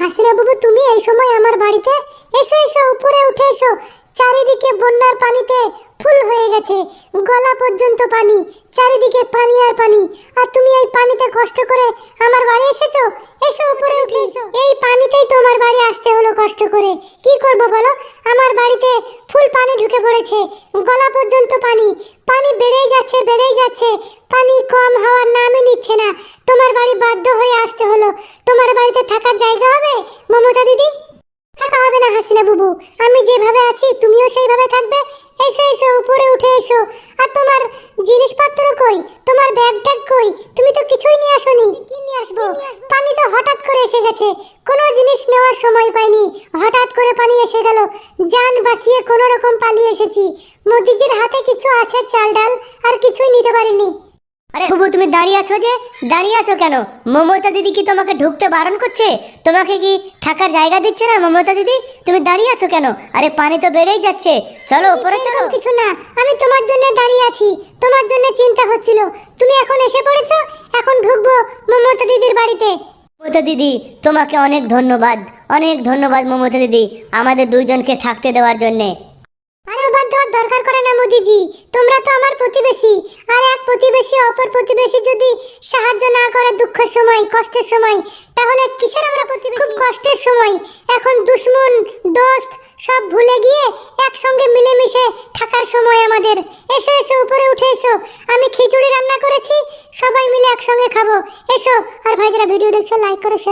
হাসিনা বাবু, তুমি এই সময় আমার বাড়িতে এসো এসো, উপরে উঠে এসো। চারিদিকে বন্যার পানিতে ফুল হয়ে গেছে, গলা পর্যন্ত পানি, চারিদিকে পানি আর পানি। আর তুমি এই পানিতে কষ্ট করে আমার বাড়ি এসেছ? এসো, উপরে উঠে এসো। এই পানিতেই তোমার বাড়ি আসতে হলো কষ্ট করে। কি করব বলো? আমার বাড়িতে ফুল পানি ঢুকে পড়েছে, গলা পর্যন্ত পানি। পানি বেড়েই যাচ্ছে বেড়েই যাচ্ছে। পানি কম হওয়ার নামই নিচ্ছে না। তোমার বাড়ি বাধ্য হয়ে আসতে হলো তোমার বাড়িতে থাকার জায়গা হবে মমতা দিদি? থাকা হবে না হাসিনা বুবু। আমি যেভাবে আছি তুমিও সেইভাবে থাকবে? এসো এসো উপরে উঠে এসো। আর তোমার জিনিসপত্র কই? তোমার ব্যাগ ট্যাগ কই? তুমি তো কিছুই নিয়ে আসোনি। কি নিয়ে আসব? পানি তো হঠাৎ করে এসে গেছে। কোনো জিনিস নেওয়ার সময় পাইনি। হঠাৎ করে পানি এসে গেল। যান বাঁচিয়ে কোনো রকম পালিয়ে এসেছি। মোদিজির হাতে কিছু আছে চাল ডাল আর কিছুই নিতে পারিনি। আরে বাবু তুমি দাঁড়িয়ে আছো যে? দাঁড়িয়ে আছো কেন? মমতা দিদি কি তোমাকে ঢুকতে বারণ করছে? তোমাকে কি থাকার জায়গা দিচ্ছে না মমতা দিদি? তুমি দাঁড়িয়ে আছো কেন? আরে পানি তো বেড়েই যাচ্ছে। চলো উপরে চলো। কিছু না। আমি তোমার জন্য দাঁড়িয়ে আছি। তোমার জন্য চিন্তা হচ্ছিল। তুমি এখন এসে পড়েছো? এখন ঢুকবো মমতা দিদির বাড়িতে। মমতা দিদি তোমাকে অনেক ধন্যবাদ। অনেক ধন্যবাদ মমতা দিদি আমাদের দুইজনকে থাকতে দেওয়ার জন্যে। আরে বাদ দেওয়ার দরকার করে মোদিজি, তোমরা তো আমার প্রতিবেশী। আর এক প্রতিবেশী, অপর প্রতিবেশী যদি সাহায্য না করে দুঃখের সময়, কষ্টের সময়, তাহলে কিসের আমরা প্রতিবেশী? কষ্টের সময়। এখন দুশ্মন, দোস্ত সব ভুলে গিয়ে একসঙ্গে মিলেমিশে থাকার সময় আমাদের। এসো এসো, উপরে উঠে এসো। আমি খিচুড়ি রান্না করেছি, সবাই মিলে একসঙ্গে খাব। এসো, আর ভাইজারা ভিডিও দেখছ লাইক করো শেয়ার